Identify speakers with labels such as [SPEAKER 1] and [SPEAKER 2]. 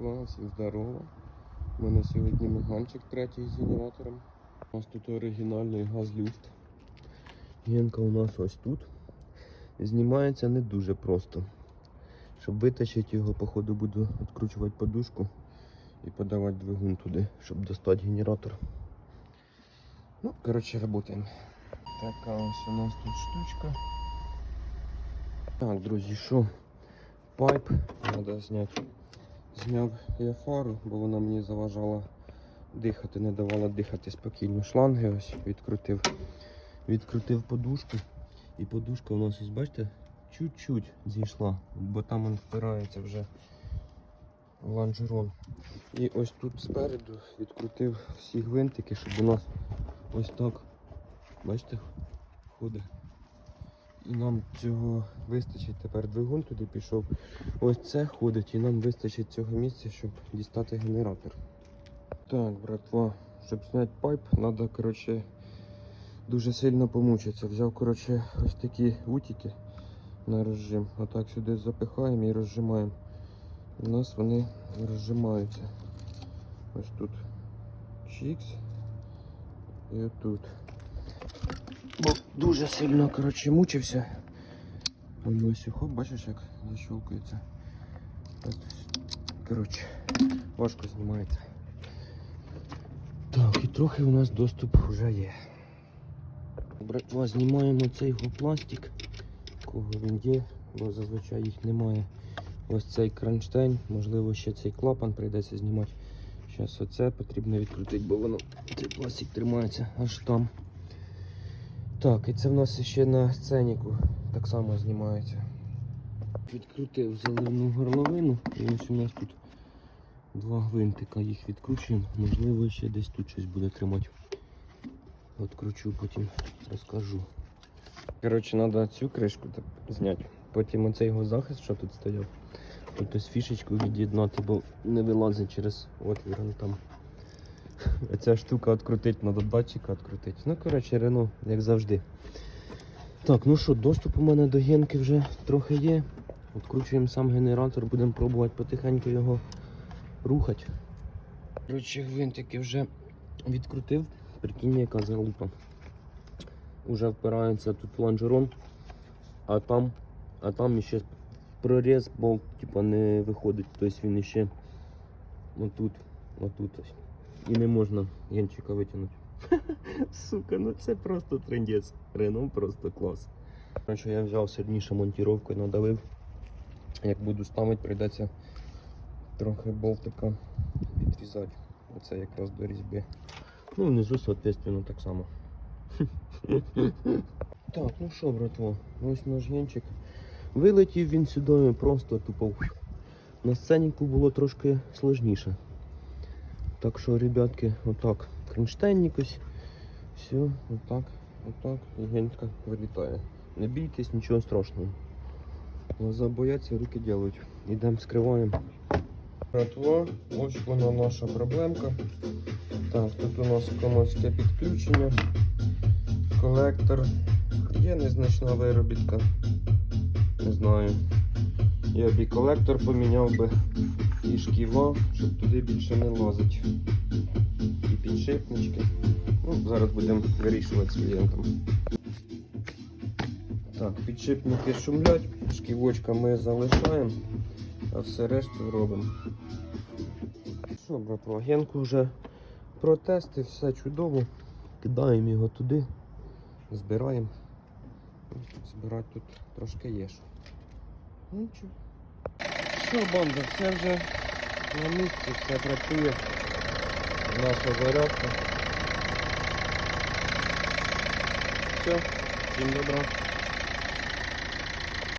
[SPEAKER 1] братва, всім здорово. У мене сьогодні меганчик третій з генератором. У нас тут оригінальний газлюфт. Генка у нас ось тут. Знімається не дуже просто. Щоб витащити його, походу буду відкручувати подушку і подавати двигун туди, щоб достати генератор. Ну, коротше, работаємо. Така ось у нас тут штучка. Так, друзі, що? Пайп треба зняти. Зняв я фару, бо вона мені заважала дихати, не давала дихати спокійно. Шланги ось відкрутив. Відкрутив подушку. І подушка у нас, ось бачите, чуть-чуть зійшла, бо там він впирається вже в лонжерон. І ось тут спереду відкрутив всі гвинтики, щоб у нас ось так, бачите, ходить. І нам цього вистачить. Тепер двигун туди пішов. Ось це ходить і нам вистачить цього місця, щоб дістати генератор. Так, братва, щоб зняти пайп, треба, коротше, дуже сильно помучитися. Взяв, коротше, ось такі утики на розжим. Отак сюди запихаємо і розжимаємо. У нас вони розжимаються. Ось тут чікс і отут. Бо дуже сильно, коротше, мучився. Ось хоп, бачиш, як защелкується. От, Коротше, важко знімається. Так, і трохи у нас доступ вже є. Братва, знімаємо цей пластик, кого він є, бо зазвичай їх немає. Ось цей кронштейн, можливо, ще цей клапан прийдеться знімати. Зараз оце потрібно відкрутити, бо воно цей пластик тримається аж там. Так, і це в нас ще на сценіку так само знімається. Відкрутив заливну горловину, і ось у нас тут два гвинтика, їх відкручуємо. Можливо, ще десь тут щось буде тримати. Відкручу, потім розкажу. Коротше, треба цю кришку зняти. Потім оцей його захист, що тут стояв. Ось фішечку від'єднати, бо не вилазить через отвір там. Ця штука відкрутить, треба датчика відкрутити. Ну, коротше, Рено, як завжди. Так, ну що, доступ у мене до генки вже трохи є. Відкручуємо сам генератор, будемо пробувати потихеньку його рухати. Коротше, гвинтики вже відкрутив. Прикинь, яка залупа. Уже впирається тут лонжерон, а там, а там ще проріз, болт типа не виходить, тобто він ще отут, отут ось. І не можна янчика витягнути. Сука, ну це просто трендець. Рено просто клас. Короче, я взяв сильніше монтіровку, і надавив. Як буду ставити, прийдеться трохи болтика відрізати. Оце якраз до різьби. Ну, внизу, соответственно, так само. так, ну що, братво, ось наш янчик. Вилетів він сюди просто тупо. На сценіку було трошки сложніше. Так що, ребятки, отак. Кронштейнник ось. Все, отак, отак. І генька вилітає. Не бійтесь, нічого страшного. Глаза бояться, руки делають. Ідемо скриваємо. Братва, ось вона наша проблемка. Так, тут у нас комоське підключення. Колектор. Є незначна виробітка. Не знаю. Я б і колектор поміняв би і шківа, щоб туди більше не лазить. І підшипнички. Ну, зараз будемо вирішувати з клієнтом. Так, підшипники шумлять, шківочка ми залишаємо, а все решту робимо. Що, братва, генку вже протестив, все чудово. Кидаємо його туди, збираємо. Збирати тут трошки є. що. Нічого. Що, банда, все вже на місці, все працює. Наша зарядка. Все, всім добра.